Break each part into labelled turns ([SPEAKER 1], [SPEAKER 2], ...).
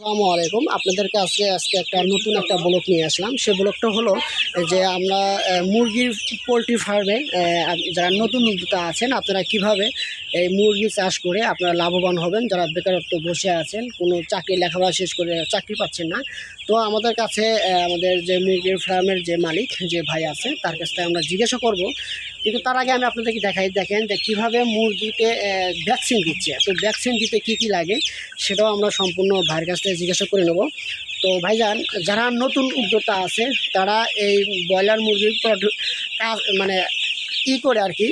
[SPEAKER 1] আসসালামু আলাইকুম আপনাদেরকে আজকে আজকে একটা নতুন একটা ব্লক নিয়ে আসলাম। সে ব্লকটা হলো যে আমরা মুরগির পোলট্রি ফার্মে যারা নতুন উদ্যোক্তা আছেন, আপনারা কীভাবে এই মুরগি চাষ করে আপনারা লাভবান হবেন? যারা বেকারত্ব বসে আছেন, কোনো চাকরি, লেখাপড়া শেষ করে চাকরি পাচ্ছেন না, তো আমাদের কাছে আমাদের যে মুরগির ফার্মের যে মালিক, যে ভাই আছে, তার কাছ থেকে আমরা জিজ্ঞাসা করব। কিন্তু তার আগে আমি আপনাদেরকে দেখাই, দেখেন যে কীভাবে মুরগিতে ভ্যাকসিন দিচ্ছে। তো ভ্যাকসিন দিতে কী কী লাগে, সেটাও আমরা সম্পূর্ণ ভাইয়ের কাছ থেকে জিজ্ঞাসা করে নেব। তো ভাইজান যারা নতুন উদ্যোক্তা আছে তারা এই ব্রয়লার মুরগির প্রোডাক্ট মানে ই করে আর কি।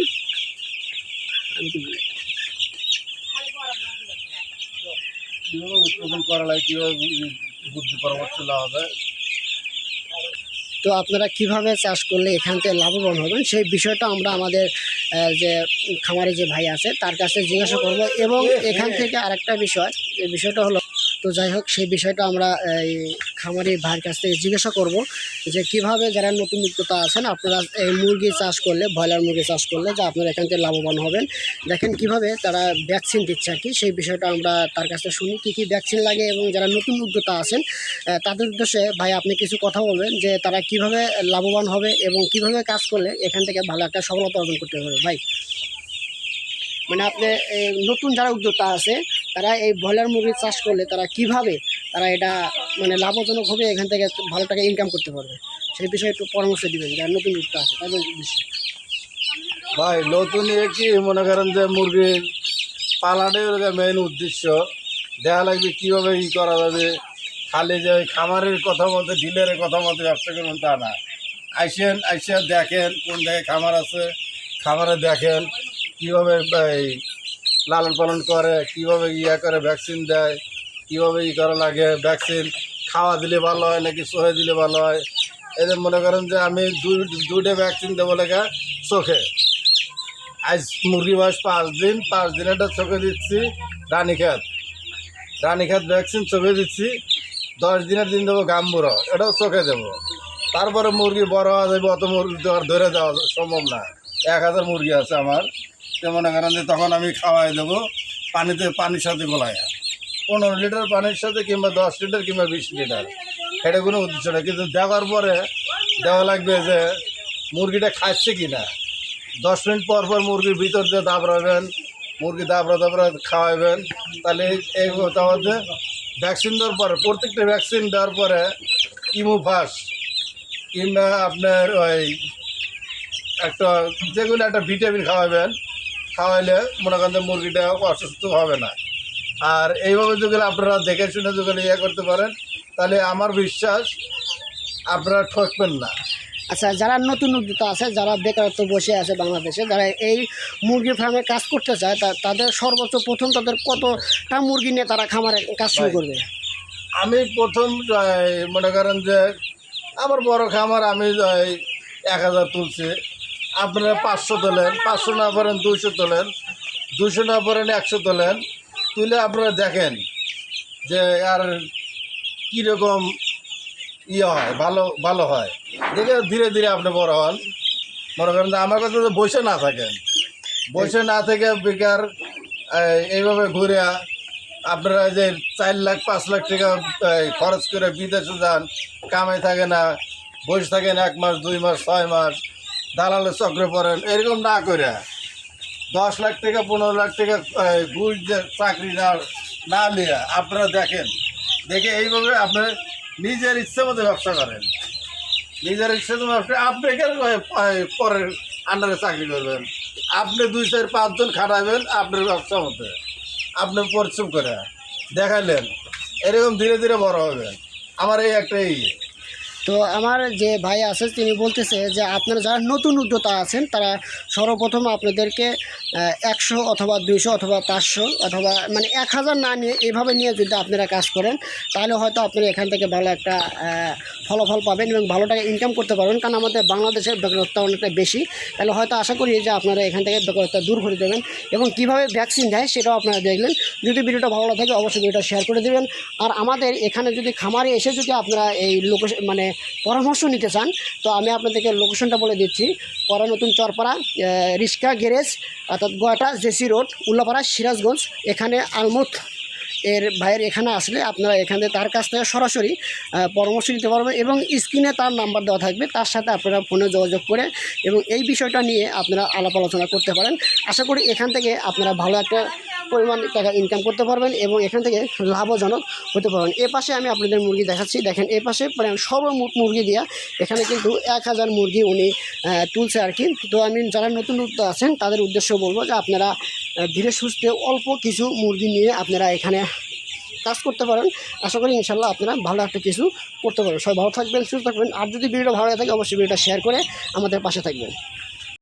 [SPEAKER 1] আমি কি বলি?
[SPEAKER 2] উৎপাদন করা লাগে কীভাবে বুদ্ধি পরামর্শ দেওয়া যায়?
[SPEAKER 1] তো আপনারা কীভাবে চাষ করলে এখান থেকে লাভবান হবেন সেই বিষয়টা আমরা আমাদের যে খামারে যে ভাই আছে তার কাছে জিজ্ঞাসা করব। এবং এখান থেকে আরেকটা বিষয় এই বিষয়টা হলো তো যাই হোক, সেই বিষয়টা আমরা, এই খামারি ভাইয়ের কাছ থেকে জিজ্ঞাসা করব যে কীভাবে যারা নতুন উদ্যোক্তা আছেন, আপনারা এই মুরগি চাষ করলে, ব্রয়লার মুরগি চাষ করলে যে আপনারা এখান থেকে লাভবান হবেন। দেখেন কীভাবে তারা ভ্যাকসিন দিচ্ছে আর কি, সেই বিষয়টা আমরা তার কাছে শুনি, কী কী ভ্যাকসিন লাগে এবং যারা নতুন উদ্যোক্তা আছেন তাদের উদ্দেশ্যে ভাই আপনি কিছু কথা বলবেন যে তারা কীভাবে লাভবান হবে এবং কীভাবে কাজ করলে এখান থেকে ভালো একটা সফলতা অর্জন করতে পারবে। ভাই মানে আপনি নতুন যারা উদ্যোক্তা আছে তারা এই ব্রয়লার মুরগি চাষ করলে তারা কীভাবে তারা এটা মানে লাভজনক হবে, এখান থেকে ভালো টাকা ইনকাম করতে পারবে? সেই বিষয়ে একটু পরামর্শ দিবেন, যারা নতুন উদ্যোক্তা আছে, তাদের উদ্দেশ্যে।
[SPEAKER 2] ভাই, নতুন কি? মনে করেন যে মুরগির পালাটাই ওর মেন উদ্দেশ্য। দেখা লাগবে কীভাবে ই করা যাবে? খালি যে খামারের কথা মতো ডিলারের কথা মতো ব্যবসা করবেন তা না। আইসেন আইসেন দেখেন কোন জায়গায় খামার আছে। খামারে দেখেন কীভাবে লালন পালন করে, কীভাবে ইয়া করে ভ্যাকসিন দেয়, কীভাবে ই করা লাগে ভ্যাকসিন খাওয়া দিলে ভালো হয় নাকি সহে দিলে ভালো হয়? এদের মনে করেন যে আমি দুই, দুইটা ভ্যাকসিন দেবো লেখা চোখে। আজ মুরগি বয়স পাঁচ দিন পাঁচ দিন একটা চোখে দিচ্ছি রানীখাত রানীখাত ভ্যাকসিন চোখে দিচ্ছি, দশ দিনের দিন দেবো গাম্বুরো এটাও চোখে দেবো। তারপরে মুরগি বড় হওয়া যাবে, অত মুরগি তো আর ধরে দেওয়া সম্ভব না। এক হাজার মুরগি আছে আমার। তো মনে করেন যে তখন আমি খাওয়াই দেবো, পানিতে, পানির সাথে গোলায়। পনেরো লিটার পানির সাথে কিংবা দশ লিটার কিংবা বিশ লিটার, এটা কোনো উদ্দেশ্য না কিন্তু দেওয়ার পরে দেওয়া লাগবে যে মুরগিটা খাচ্ছে কি না দশ মিনিট পর পর মুরগির ভিতর দিয়ে দাবড়াবেন, মুরগি দাবড়া দাবড়া খাওয়াবেন। তাহলে এই মধ্যে ভ্যাকসিন দেওয়ার পরে, প্রত্যেকটা ভ্যাকসিন দেওয়ার পরে ইমোফাস কিংবা আপনার ওই একটা যেগুলো একটা ভিটামিন খাওয়াবেন খাওয়াইলে মনে করেন যে মুরগিটা অসুস্থ হবে না। আর এইভাবে যদি আপনারা দেখে শুনে যদি ইয়ে করতে পারেন তাহলে আমার বিশ্বাস আপনারা ঠকবেন না।
[SPEAKER 1] আচ্ছা যারা নতুন উদ্যোক্তা আছে যারা বেকারত্ব বসে আছে বাংলাদেশে যারা এই মুরগি ফার্মে কাজ করতে চায় তা তাদের সর্বোচ্চ প্রথম তাদের কতটা মুরগি নিয়ে তারা খামারে কাজ শুরু করবে?
[SPEAKER 2] আমি প্রথম মনে করেন যে আমার বড় খামার আমি এক হাজার তুলছি। আপনারা পাঁচশো তোলেন পাঁচশো না পারেন দুশো তোলেন দুশো না পারেন একশো তোলেন। তুলে আপনারা দেখেন যে আর কীরকম ইয়ে হয় ভালো ভালো হয়। দেখে ধীরে ধীরে আপনি বড় হন। মনে করেন যে আমার কাছে তো বসে না থাকেন। বসে না থেকে বেকার এইভাবে ঘুরে আপনারা যে চার লাখ পাঁচ লাখ টাকা খরচ করে বিদেশে যান কামাই থাকে না বসে থাকেন এক মাস দুই মাস ছয় মাস। দালালের চক্রে পড়েন এরকম না করে। দশ লাখ টাকা পনেরো লাখ টাকা এই, ঘুষ চাকরি না না নিয়ে আপনারা দেখেন। দেখে এইভাবে আপনার নিজের ইচ্ছে মতো ব্যবসা করেন। নিজের ইচ্ছে মতো ব্যবসা আপনি কেন পরের আন্ডারে চাকরি করবেন? আপনি দুই চার পাঁচজন খাটাবেন আপনার ব্যবসা মতো। আপনি পরিশ্রম করে দেখালেন এরকম ধীরে ধীরে বড় হবে আমার এই একটা এই
[SPEAKER 1] তো আমার যে ভাই আছে, তিনি বলতেছে যে আপনারা যারা নতুন উদ্যোক্তা আছেন, তারা সর্বপ্রথম আপনাদেরকে একশো অথবা দুইশো অথবা পাঁচশো অথবা মানে এক হাজার না নিয়ে এভাবে নিয়ে যদি আপনারা কাজ করেন, তাহলে হয়তো আপনারা এখান থেকে ভালো একটা ফলাফল পাবেন এবং ভালো টাকা ইনকাম করতে পারবেন। কারণ আমাদের বাংলাদেশের বেকারত্ব অনেকটা বেশি। তাহলে হয়তো আশা করি যে আপনারা এখান থেকে বেকারত্ব দূর করে দেবেন এবং কীভাবে ভ্যাকসিন দেয় সেটাও আপনারা দেখলেন। যদি ভিডিওটা ভালো লাগে, অবশ্যই ভিডিওটা শেয়ার করে দেবেন। আর আমাদের এখানে যদি খামারে এসে যদি আপনারা এই লোকেশন মানে পরামর্শ নিতে চান, তো আমি আপনাদেরকে লোকেশনটা বলে দিচ্ছি। পরা নতুন চরপাড়া রিস্কা গ্যারেজ, অর্থাৎ গোয়াটা জেসি রোড, উল্লাপাড়া সিরাজগঞ্জ, এখানে আলমুত এর ভাইয়ের এখানে আসলে আপনারা এখান থেকে তার কাছ থেকে সরাসরি পরামর্শ নিতে পারবেন এবং স্ক্রিনে তার নাম্বার দেওয়া থাকবে, তার সাথে আপনারা ফোনে যোগাযোগ করে এবং এই বিষয়টা নিয়ে আপনারা আলাপ আলোচনা করতে পারেন। আশা করি এখান থেকে আপনারা ভালো একটা পরিমাণ টাকা ইনকাম করতে পারবেন এবং এখান থেকে লাভজনক হতে পারবেন। এ পাশে আমি আপনাদের মুরগি দেখাচ্ছি, দেখেন এ পাশে প্রায় সর্বমোট মুরগি দিয়া, এখানে কিন্তু এক হাজার মুরগি উনি তুলছে আর কি। তো আমি যারা নতুন উদ্যোগ আছেন, তাদের উদ্দেশ্য বলব যে আপনারা ধীরে সুস্থে অল্প কিছু মুরগি নিয়ে আপনারা এখানে কাজ করতে পারেন। আশা করি ইনশাল্লাহ আপনারা ভালো একটা কিছু করতে পারেন সবাই ভালো থাকবেন, সুস্থ থাকবেন। আর যদি ভিডিওটা ভালো লাগে থাকে, অবশ্যই ভিডিওটা শেয়ার করে আমাদের পাশে থাকবেন।